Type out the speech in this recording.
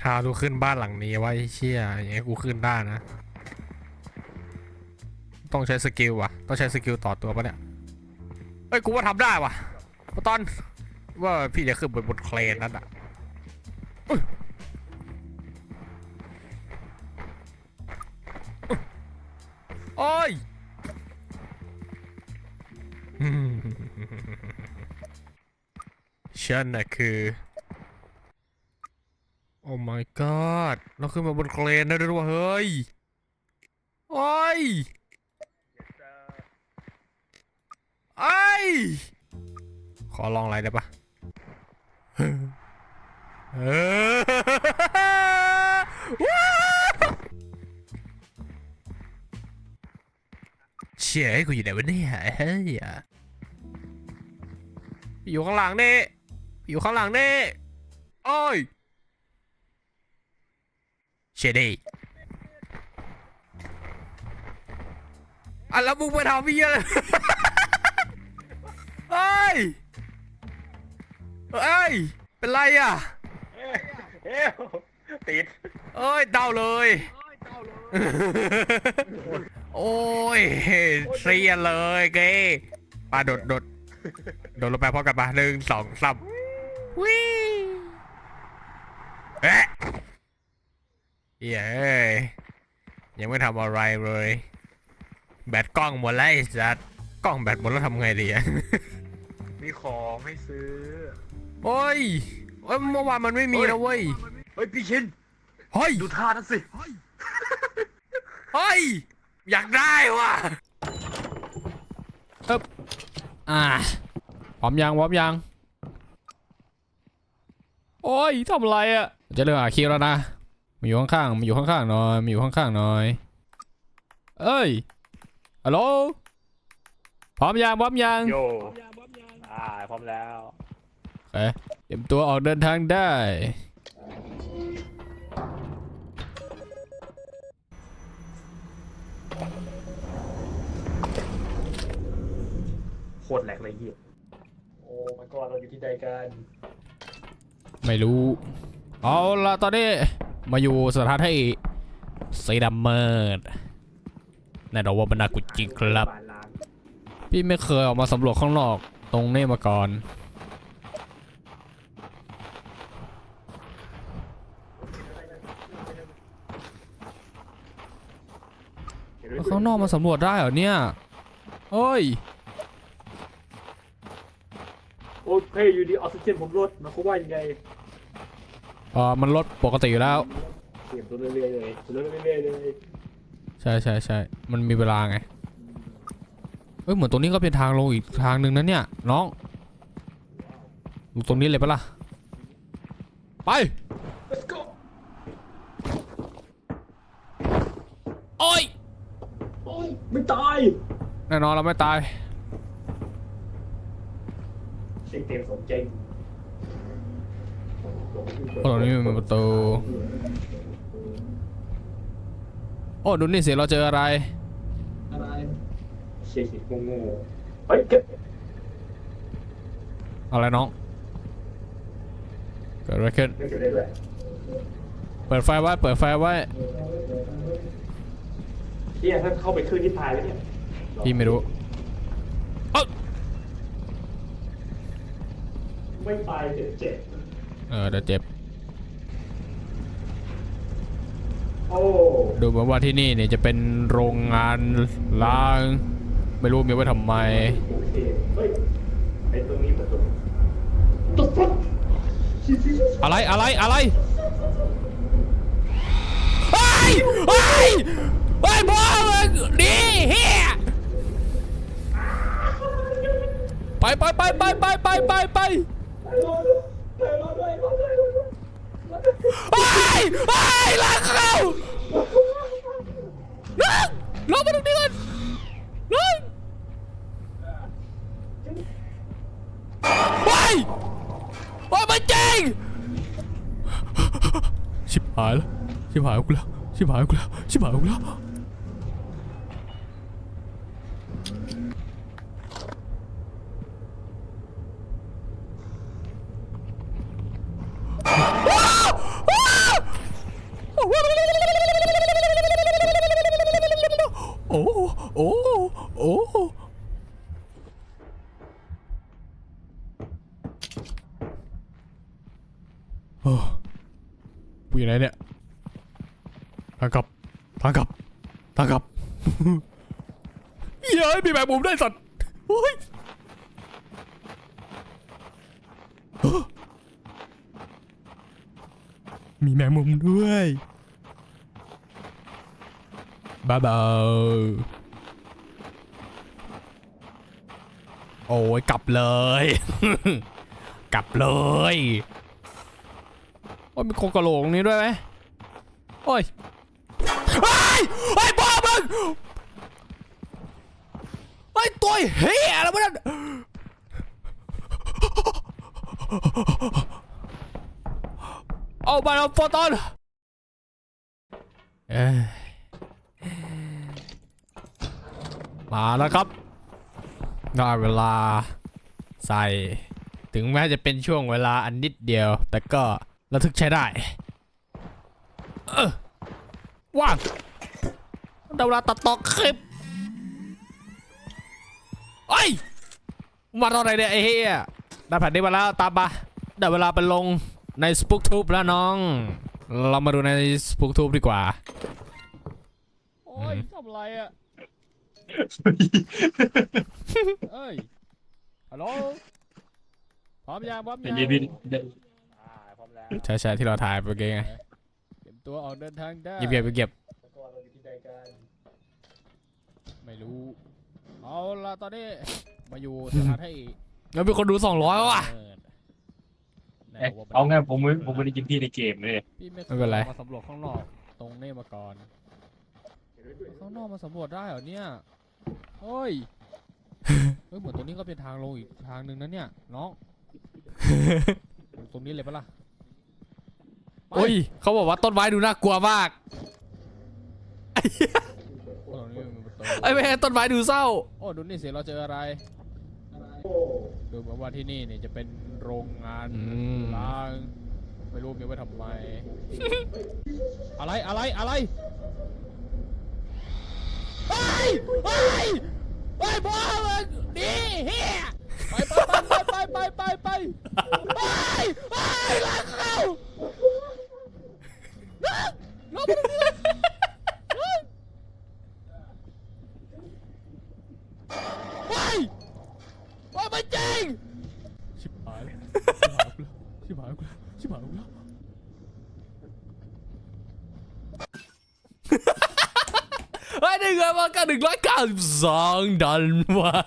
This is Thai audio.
ถ้าดูขึ้นบ้านหลังนี้ไว่าเชี่ยอย่างงี้กูขึ้นได้นะ ต้องใช้สกิลว่ะ ต้องใช้สกิลต่อตัวปะเนี่ยเอ้ยกูว่าทำได้ว่ะตอนว่าพี่จะขึ้นบนบนเครนนั่นอะโอ้ยฉันน่ะคือ my god เราขึ้นมาบนเครนได้ด้วยวะเฮ้ย โอ้ยไอ้ยขอลองอะไรได้ปะเออเชี่ยไอ้กูอยู่ไหนวะเนี่ยเฮ้ยอะอยู่ข้างหลังนี่อยู่ข้างหลังนี่โอ้ย เชดดี้อะแล้วมึงไปทำพี่อะไรเฮ้ย เฮ้ย เป็นไรอะเอ้วติดเอ้ยเดาเลย โอ้ยเสียเลยเกปาโดดโดดโดดลงไปพร้อมกันปะหนึ่งสองสามวิเอ๊ะ เย้ยยังไม่ทำอะไรเลย แบตกล้องหมดแล้วไอ้สัสกล้องแบตหมดแล้วทำไงดีอะ มีของให้ซื้อ โอ้ยโอ้ยเมื่อวานมันไม่มีนะเว้ย เฮ้ยพี่ชินเฮ้ย ดูท่านั้นสิ เฮ้ย อยากได้ว่ะปึ๊บอ่าพร้อมยังพร้อมยัง โอ้ยทำอะไรอะ่ะ จะเริ่มหาคิวแล้วนะ มาอยู่ข้างๆมาอยู่ข้างๆหน่อยมาอยู่ข้างๆหน่อย เอ้ยฮัลโหลพร้อมยังพร้อมยังโยอ่าพร้อมแล้วเอ๊ะเตรียมตัวออกเดินทางได้ โคตรแหลกเลยเฮียโอ้มันก็เราอยู่ที่ใดกัน ไม่รู้ เอาละตอนนี้ มาอยู่สถานที่สีดำเมิดแน่นอนว่ามันน่ากุจริงครับ พี่ไม่เคยออกมาสำรวจข้างนอกตรงนี้มาก่อน ข้างนอกมาสำรวจได้เหรอเนี่ยเฮ้ย โอเฮ้ยอยู่ดีออกซิเจนผมลดมันเขาว่ายังไง ออมันลดปกติอยู่แล้วเก็บตัวเรื่อยๆเลยตัวเรื่อยๆเลยใช่ใช่ใช่มันมีเวลาไงเฮ้ยเหมือนตรงนี้ก็เป็นทางลงอีกทางหนึ่งนะเนี่ยน้องลงตรงนี้เลยปะล่ะไป let's go โอ้ยโอ้ยไม่ตายแน่นอนเราไม่ตายเต็มเต็มสมจริงเพราะ ตรงนี้มันเป็นประตูโอ้ดูนี่สิเราเจออะไรอะไรเชี่ยๆโง่ๆเฮ้ยเก็บอะไรน้องเกิดอะไรขึ้น ไม่เก็บได้เลยเปิดไฟไว้ เปิดไฟไว้ เฮียถ้าเข้าไปขึ้นที่ตายแล้วเนี่ยพี่ไม่รู้เอ้าไม่ตายเจ็บเจ็บ เออเดี๋ยวเจ็บ โอ้ดูเหมือนว่าที่นี่เนี่ยจะเป็นโรงงานล้าง ไม่รู้มีไว้ทำไม โอเคเฮ้ยไอ้ตรงนี้ประตู The fuck อะไรอะไรอะไรไอ้ไอ้ไอ้พ่อมึงดีเฮียไปไปไปไปไปไปไปไปไอ้ไอ้ลากเข้าน้องลงมาตรงนี้ก่อนน้องไปโอ้ยมันจริงชิบหายแล้วชิบหายกูแล้วชิบหายกูแล้วชิบหายกูแล้ว โอ้ โอกูอยู่ไหนเนี่ย ทางกลับ ทางกลับ ทางกลับ เย้ยมีแบบมุมได้สัตว์โอ้ยมีแมงมุมด้วย บ้าบาโอ้ยกลับเลย กลับเลยโอ้ยมีโคกระโหลกนี้ด้วยไหมโอ้ยไอ้ยไอ้บ้ามึงไอ้ตัวเฮียอะไรวะนั่นเอามาแล้วโฟตอนเอ้ย มาแล้วครับได้เวลาใส่ ถึงแม้จะเป็นช่วงเวลาอันนิดเดียว แต่ก็ระทึกใช้ได้เออว่างได้เวลาตัดต่อคลิปไอ้ยมาตอนไหนเนี่ยไอ้เฮียได้แผ่นนี้มาแล้วตามมาได้เวลาไปลงใน SpookTube แล้วน้อง เรามาดูใน SpookTube ดีกว่า โอ้ยทำไรอะ เอ้ย ฮัลโหล พร้อมยังพร้อมเดี๋ยัยวงนี้พี่เดี๋ยวอ่าพร้อมแล้วใช่ใช่ที่เราถ่ายไปเมื่อกี้ไงเตรียมตัวออกเดินทางได้เก็บเก็บเก็บแล้วก็เราอยู่ที่ใดกันไม่รู้ เอาละตอนนี้ มาอยู่สถานที่แล้วมีคนดู200ว่ะ เปิดแนเอ๊ะวว่าเอาไงผมไม่ผมไม่ได้ยินพี่ในเกมเลย พี่ไม่เคไม่ยเป็นไร มาสำรวจข้างนอก ตรงนี้มาก่อน ข้างนอกมาสำรวจได้เหรอเนี่ย เฮ้ย เฮ้ยเหมือนตรงนี้ก็เป็นทางลงอีกทางหนึ่งนะเนี่ยน้องตรงนี้เลยปะล่ะไปโอ้ยเขาบอกว่าต้นไม้ดูน่ากลัวมากตรงนี้มันเป็นประตูไอ้แม่ต้นไม้ดูเศร้า โอ้ดูนี่สิเราเจออะไรดูเหมือนว่าที่นี่เนี่ยจะเป็นโรงงานอืมล้างไม่รู้มีไว้ทำไม อะไรอะไรอะไร ไปไปไปพ่อมึงดีเฮียไปไปไปไปไปไปไปไปไปลากเข้าลากลากไปไปไปไปจริง ชิบหายแล้วชิบหายแล้วชิบหายแล้วชิบหายแล้ว เฮ้ยได้เงินมากันหนึ่งร้อยเก้าสิบสองดอลลาร์